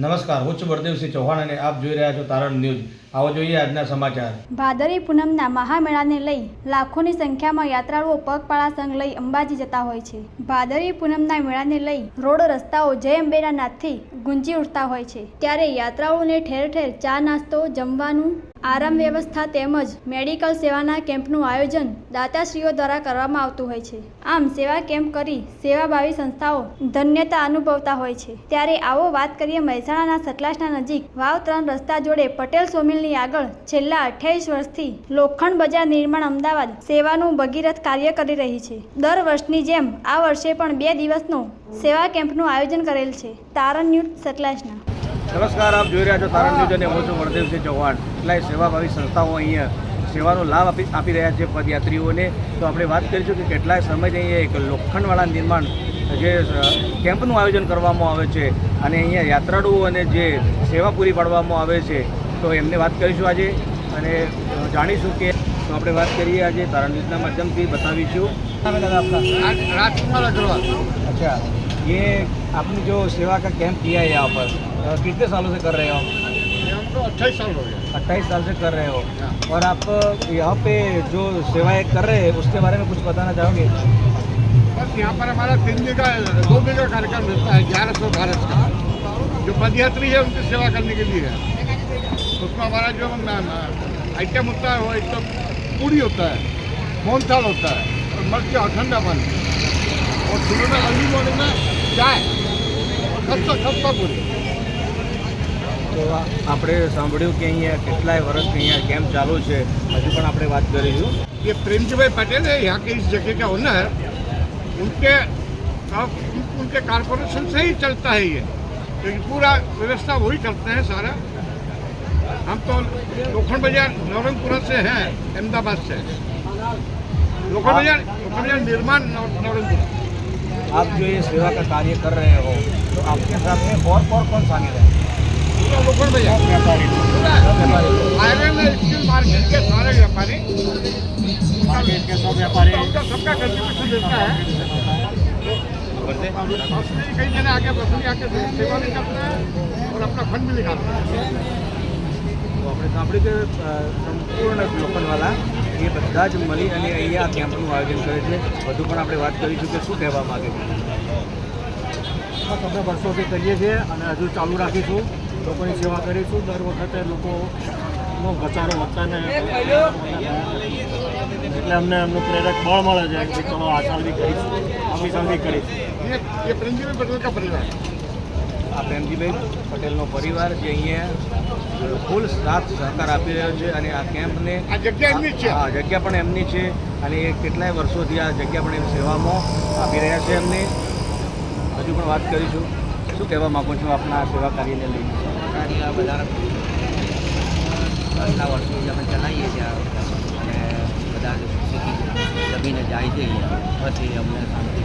નમસ્કાર હું છું બળદેવસિંહ ચૌહાણ અને આપ જોઈ રહ્યા છો તારણ ન્યૂઝ. આવો જોઈએ આજના સમાચાર. ભાદરી પૂનમના મહામેળાને લઈ લાખોની સંખ્યામાં યાત્રાળુઓ પગપાળા સંઘ લઈ અંબાજી જતા હોય છે. ભાદરી પૂનમના મેળાને લઈ રોડ રસ્તાઓ જય અંબેના નાદથી ગુંજી ઉઠતા હોય છે. ત્યારે યાત્રાળુઓને ઠેર ઠેર ચા નાસ્તો, જમવાનું, આરામ વ્યવસ્થા તેમજ મેડિકલ સેવાના કેમ્પનું આયોજન દાતાશ્રીઓ દ્વારા કરવામાં આવતું હોય છે. આમ સેવા કેમ્પ કરી સેવાભાવી સંસ્થાઓ ધન્યતા અનુભવતા હોય છે. ત્યારે આવો વાત કરીએ મહેસાણાના સતલાસના નજીક વાવ ત્રણ રસ્તા જોડે પટેલ સોમિલની આગળ છેલ્લા અઠ્યાવીસ વર્ષથી લોખંડ બજાર નિર્માણ અમદાવાદ સેવાનું ભગીરથ કાર્ય કરી રહી છે. દર વર્ષની જેમ આ વર્ષે પણ બે દિવસનો સેવા કેમ્પનું આયોજન કરેલ છે. તારણ ન્યૂઝ સતલાસના નમસ્કાર આપ જોઈ રહ્યા છો તારણ ન્યૂઝ અને હું છું બળદેવસિંહ ચૌહાણ. કેટલાય સેવાભાવી સંસ્થાઓ અહીંયા સેવાનો લાભ આપી આપી રહ્યા છે પદયાત્રીઓને. તો આપણે વાત કરીશું કે કેટલાય સમયથી અહીંયા એક લોખંડવાળા નિર્માણ જે કેમ્પનું આયોજન કરવામાં આવે છે. અને અહીંયા યાત્રાળુઓ અને જે સેવા પૂરી પાડવામાં આવે છે તો એમને વાત કરીશું આજે અને અ, જાણીશું કે તો આપણે વાત કરીએ આજે તારણ ન્યૂઝના માધ્યમથી બતાવીશું राजकुमार अग्रवाल अच्छा ये आपने जो सेवा का कैंप किया है यहाँ पर अ, कितने सालों से कर रहे हो आप ये हमको अट्ठाईस साल हो गया अट्ठाईस साल से कर रहे हो हाँ। और आप यहाँ पे जो सेवाएं कर रहे हैं उसके बारे में कुछ बताना चाहोगे बस यहाँ पर हमारा तीन दिन का दो दिन का कार्यक्रम रहता है ग्यारह सौ भारत का जो पदयात्री है उनकी सेवा करने के लिए है उसमें हमारा जो आइटम होता है वो एकदम पूरी होता है मोहनथाल होता है और मर्च अखंडापन और सुबह में अर्ली मॉर्निंग में चाय और खस्ता खस्ता पूरी તો આ- આપણે સાંભળ્યું કે અહીંયા કેટલાય વર્ષથી અહીંયા કેમ્પ ચાલુ છે હજુ પણ આપણે વાત કરીશું ये प्रेम जी भाई पटेल है यहाँ के इस जगह का ओनर उनके अब उनके कारपोरेशन से ही चलता है ये क्योंकि पूरा व्यवस्था वही करते हैं सारा हम तो लोखंड बाज़ार नवरंगपुरा से हैं अहमदाबाद से। लोखंड बाज़ार लोखंड बाज़ार निर्माण नव- नवरंगपुरा। आप जो ये सेवा का कार्य कर रहे हो तो आपके साथ में और और कौन शामिल है? लोखंड बाज़ार। हाईवे में स्टील मार्केट के सारे व्यापारी। मार्केट के सब व्यापारी। उनका सबका कंट्रीब्यूशन देता है। कई जने आके बस में आके सेवा भी करते हैं और अपना फंड भी निकालते हैं। આપણે સાંભળ્યું કે સંપૂર્ણ લોકલવાલા એ બધા જ મળી અને અહીંયા આ કેમ્પનું આયોજન કરે છે. વધુ પણ આપણે વાત કરીશું કે શું કહેવા માગે છે. તમે વર્ષોથી કરીએ છીએ અને હજુ ચાલુ રાખીશું. લોકોની સેવા કરીશું. દર વખતે લોકોનો ઘસારો વધતાને એટલે અમને એમનું પ્રેરક બળ મળે છે કે ચલો આ સાલ બી કરીશું. આગલી સાલ બી કરીશું. આ પ્રેમજીભાઈ પટેલનો પરિવાર જે અહીંયા ફૂલ સાથ સહકાર આપી રહ્યો છે અને આ કેમ્પને આ જગ્યા એમની જ છે. હા જગ્યા પણ એમની છે અને એ કેટલાય વર્ષોથી આ જગ્યા પણ એમ સેવામાં આપી રહ્યા છે એમને. હજુ પણ વાત કરીશું. શું કહેવા માગું છું આપના આ સેવા કાર્યને લઈને? આ બધા આટલા વર્ષોથી અમે ચલાવીએ છીએ અને બધા જમીને જાય છે પછી અમને શાંતિ